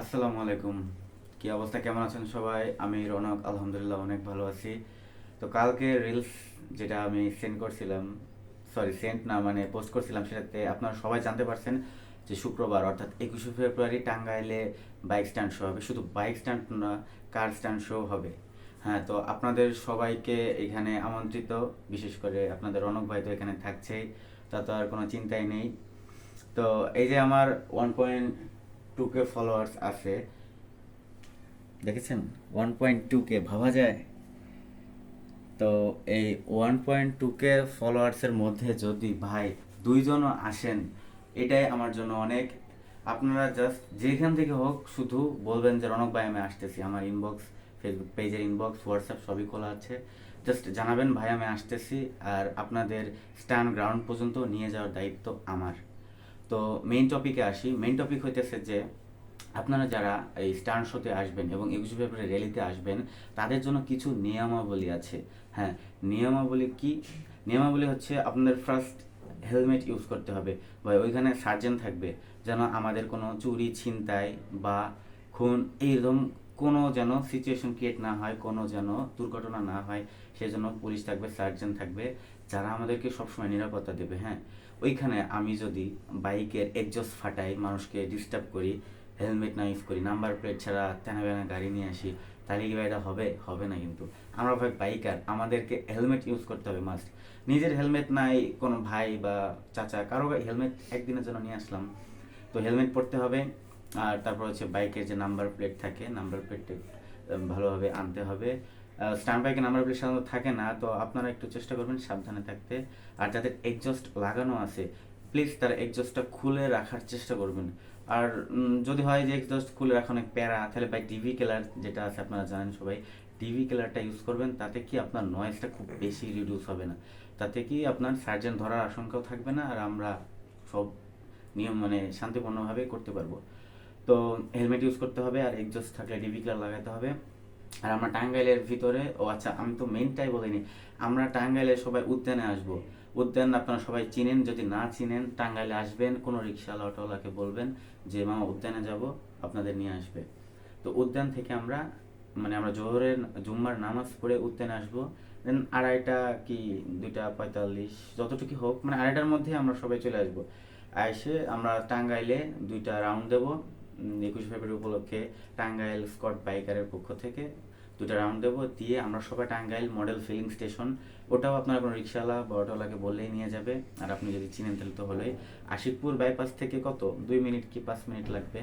আসসালামু আলাইকুম। কি অবস্থা? কেমন আছেন সবাই? আমি রনক, আলহামদুলিল্লাহ অনেক ভালো আছি। তো কালকে রিলস যেটা আমি সেন্ড করছিলাম সরি সেন্ড না মানে পোস্ট করছিলাম সেটাতে আপনারা সবাই জানতে পারছেন যে শুক্রবার, অর্থাৎ একুশে ফেব্রুয়ারি টাঙ্গাইলে বাইক স্ট্যান্ড শো হবে। শুধু বাইক স্ট্যান্ড না কার স্ট্যান্ড শো হবে। হ্যাঁ তো আপনাদের সবাইকে এখানে আমন্ত্রিত। বিশেষ করে আপনাদের রনক ভাই তো এখানে থাকছেই, তা তো আর কোনো চিন্তাই নেই। তো এই যে আমার one point two K followers আছে। দেখেছেন? ওয়ান পয়েন্ট টু কে ভাবা যায়? তো এই ওয়ান পয়েন্ট টু কে ফলোয়ার্সের মধ্যে যদি ভাই দুইজনও আসেন, এটাই আমার জন্য অনেক। আপনারা জাস্ট যেখান থেকে হোক শুধু বলবেন যে রনক ভাই আমি আসতেছি। আমার ইনবক্স ফেসবুক পেজের ইনবক্স হোয়াটসঅ্যাপ সবই খোলা আছে। জাস্ট জানাবেন, ভাই আমি আসতেছি। আর আপনাদের স্ট্যান্ড গ্রাউন্ড পর্যন্ত নিয়ে যাওয়ার দায়িত্ব আমার। তো মেইন টপিকে আসি। মেইন টপিক হইতেছে যে, আপনারা যারা এই স্টান শোতে আসবেন এবং একুশে ফেব্রুয়ারি র্যালিতে আসবেন, তাদের জন্য কিছু নিয়মাবলী আছে। হ্যাঁ নিয়মাবলী কি? নিয়মাবলী হচ্ছে আপনাদের ফার্স্ট হেলমেট ইউজ করতে হবে বা ওইখানে সার্জেন থাকবে যেন আমাদের কোনো চুরি, ছিনতাই বা খুন, এইরকম কোনো যেন সিচুয়েশন ক্রিয়েট না হয়, কোনো যেন দুর্ঘটনা না হয়, সেজন্য পুলিশ থাকবে সার্জেন থাকবে, যারা আমাদেরকে সবসময় নিরাপত্তা দেবে হ্যাঁ? ওইখানে আমি যদি বাইকের এক্সজস্ট ফাটাই, মানুষকে ডিস্টার্ব করি হেলমেট না ইউজ করি নাম্বার প্লেট ছাড়া তেনা বেনা গাড়ি নিয়ে আসি, তাহলে কি এটা হবে? হবে না কিন্তু। আমরা ভাই বাইকার আমাদেরকে হেলমেট ইউজ করতে হবে মাস্ট নিজের হেলমেট নাই, কোনো ভাই বা চাচা, কারও হেলমেট একদিনের জন্য নিয়ে আসলাম। তো হেলমেট পরতে হবে আর তারপর হচ্ছে বাইকের যে নাম্বার প্লেট থাকে নাম্বার প্লেট ভালোভাবে আনতে হবে। স্ট্যান্ড বাইকে নাম্বার প্লেট সাধারণত থাকে না, তো আপনারা একটু চেষ্টা করবেন সাবধানে থাকতে। আর যাদের এক্সজস্ট লাগানো আছে প্লিজ তারা এক্সজস্টটা খুলে রাখার চেষ্টা করবেন। আর যদি হয় যে এক্সজস্ট খুলে রাখা অনেক প্যারা, তাহলে বাই টিভি কেলার যেটা আছে আপনারা জানেন সবাই টিভি কেলারটা ইউজ করবেন, তাতে কি আপনার নয়েজটা খুব বেশি রিডিউস হবে না। তাতে কি আপনার সার্জেন ধরার আশঙ্কাও থাকবে না, আর আমরা সব নিয়ম মানে শান্তিপূর্ণভাবে করতে পারব। তো হেলমেট ইউজ করতে হবে আর এক্সজস্ট থাকলে ডিভি কেলার লাগাতে হবে। আর আমরা টাঙ্গাইলের ভিতরে, ও আচ্ছা আমি তো মেনটাই বলিনি, আমরা টাঙ্গাইলে সবাই উদ্যানে আসব। উদ্যান আপনারা সবাই চিনেন, যদি না চিনেন, টাঙ্গাইলে আসবেন, কোনো রিক্সাওয়ালা, অটোওয়ালাকে বলবেন যে, মামা, উদ্যানে যাব, আপনাদের নিয়ে আসবে। তো উদ্যান থেকে আমরা মানে আমরা জোহরের জুম্মার নামাজ পড়ে উদ্যানে আসব। দেন আড়াইটা কি, দুইটা পঁয়তাল্লিশ যতটুকু হোক মানে আড়াইটার মধ্যে আমরা সবাই চলে আসব। এসে আমরা টাঙ্গাইলে দুইটা রাউন্ড দেবো। একুশে ফেব্রুয়ারি উপলক্ষে টাঙ্গাইল স্কট বাইকারের পক্ষ থেকে দুটো রাউন্ড দেবো। দিয়ে আমরা সবাই টাঙ্গাইল মডেল ফিলিং স্টেশন ওটাও আপনারা কোনো রিক্সাওয়ালা বা অটোওয়ালাকে বললেই নিয়ে যাবে। আর আপনি যদি চিনেন তাহলে তো হলোই। আশিকপুর বাইপাস থেকে কত? দুই মিনিট কি পাঁচ মিনিট লাগবে?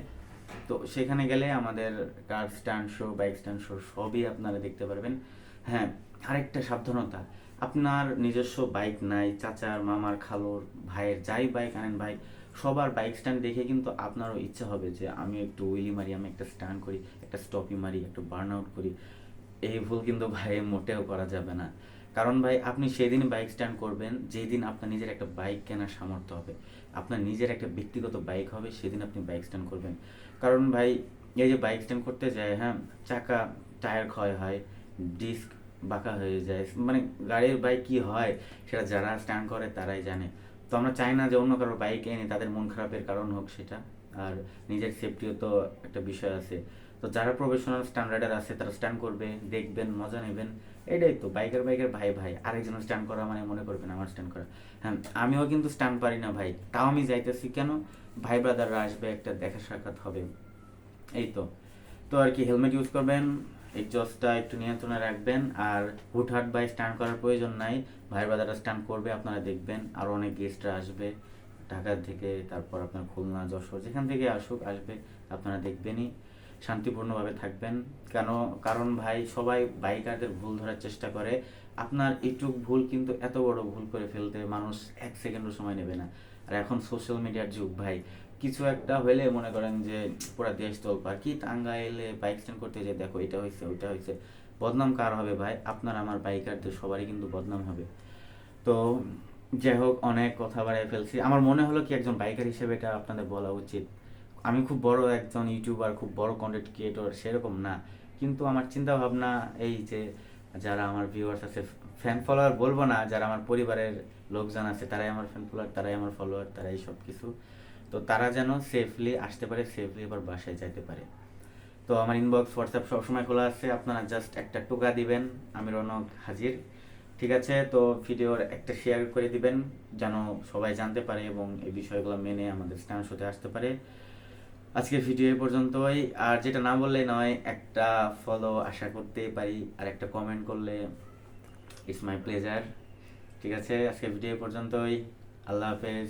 তো সেখানে গেলে আমাদের car stand show bike stand show সবই আপনারা দেখতে পারবেন। হ্যাঁ আরেকটা সাবধানতা। আপনার নিজস্ব বাইক নাই, চাচার, মামার, খালোর, ভাইয়ের যাই বাইক আনেন ভাই সবার বাইক স্ট্যান্ড দেখে কিন্তু আপনারও ইচ্ছা হবে যে আমি একটু উইলি মারি, আমি একটা স্ট্যান্ড করি, একটা স্টপি মারি, একটু বার্ন আউট করি। এই ভুল কিন্তু ভাই মোটেও করা যাবে না। কারণ ভাই, আপনি সেদিন বাইক স্ট্যান্ড করবেন যেই দিন আপনার নিজের একটা বাইক কেনার সামর্থ্য হবে, আপনার নিজের একটা ব্যক্তিগত বাইক হবে, সেদিন আপনি বাইক স্ট্যান্ড করবেন। কারণ ভাই, এই যে বাইক স্ট্যান্ড করতে যায় হ্যাঁ চাকা টায়ার ক্ষয় হয় ডিস্ক বাঁকা হয়ে যায় মানে গাড়ির বাইক কি হয়, সেটা যারা স্ট্যান্ড করে তারাই জানে। তো আমরা চাই না যে অন্য কারও বাইক এনে তাদের মন খারাপের কারণ হোক সেটা। আর নিজের সেফটিও তো একটা বিষয় আছে। তো যারা প্রফেশনাল স্ট্যান্ডার্ডার আছে, তারা স্ট্যান্ড করবে, দেখবেন, মজা নেবেন। এটাই তো বাইকের বাইকের ভাই ভাই আরেকজন স্ট্যান্ড করা মানে মনে করবেন আমার স্ট্যান্ড করা। হ্যাঁ আমিও কিন্তু স্ট্যান্ড পারি না ভাই, তাও আমি যাইতেছি কেন? ভাই ব্রাদাররা আসবে, একটা দেখা সাক্ষাৎ হবে। এই তো। তো আর কি হেলমেট ইউজ করবেন এক্সজস্টটা একটু নিয়ন্ত্রণে রাখবেন, আর হুটহাট বাই স্ট্যান্ড করার প্রয়োজন নাই। ভাই ব্রাদাররা স্ট্যান্ড করবে, আপনারা দেখবেন। আরও অনেক গেস্টরা আসবে, ঢাকা থেকে, তারপর আপনার খুলনা, যশোর, যেখান থেকে আসুক, আসবে, আপনারা দেখবেনই। শান্তিপূর্ণভাবে থাকবেন। কেন? কারণ ভাই, সবাই বাইকারদের ভুল ধরার চেষ্টা করে। আপনার এইটুক ভুল কিন্তু এত বড় ভুল করে ফেলতে মানুষ এক সেকেন্ডও সময় নেবে না। আর এখন সোশ্যাল মিডিয়ার যুগ ভাই। কিছু একটা হলে মনে করেন যে পুরা দেশ তোলপার কি টাঙ্গাইলে বাইক স্ট্যান্ড করতে যে দেখো এটা হয়েছে ওইটা হয়েছে বদনাম কার হবে ভাই? আপনার, আমার বাইকারদের সবারই কিন্তু বদনাম হবে। তো যাই হোক, অনেক কথা বাড়াই ফেলছি। আমার মনে হলো কি একজন বাইকার হিসেবে এটা আপনাদের বলা উচিত। আমি খুব বড় একজন ইউটিউবার, খুব বড় কন্টেন্ট ক্রিয়েটর সেরকম না। কিন্তু আমার চিন্তা ভাবনা এই যে, যারা আমার ভিউয়ার্স আছে ফ্যান ফলোয়ার বলব না, যারা আমার পরিবারের লোকজন আছে, তারাই আমার ফ্যান ফলোয়ার তারাই আমার ফলোয়ার তারাই সব কিছু তো তারা যেন সেফলি আসতে পারে সেফলি আবার বাসায় যাইতে পারে। তো আমার ইনবক্স হোয়াটসঅ্যাপ সবসময় খোলা আছে, আপনারা জাস্ট একটা টোকা দিবেন, আমি রনক হাজির। ঠিক আছে, তো ভিডিওর একটা শেয়ার করে দিবেন, যেন সবাই জানতে পারে এবং এই বিষয়গুলো মেনে আমাদের স্ট্যান্ড শোতে আসতে পারে। আজকের ভিডিও পর্যন্তই। আর যেটা না বললে নয়, একটা ফলো আশা করতে পারি, আর একটা কমেন্ট করলে ইটস মাই প্লেজার ঠিক আছে, আজকের ভিডিও পর্যন্তই। আল্লাহ হাফেজ।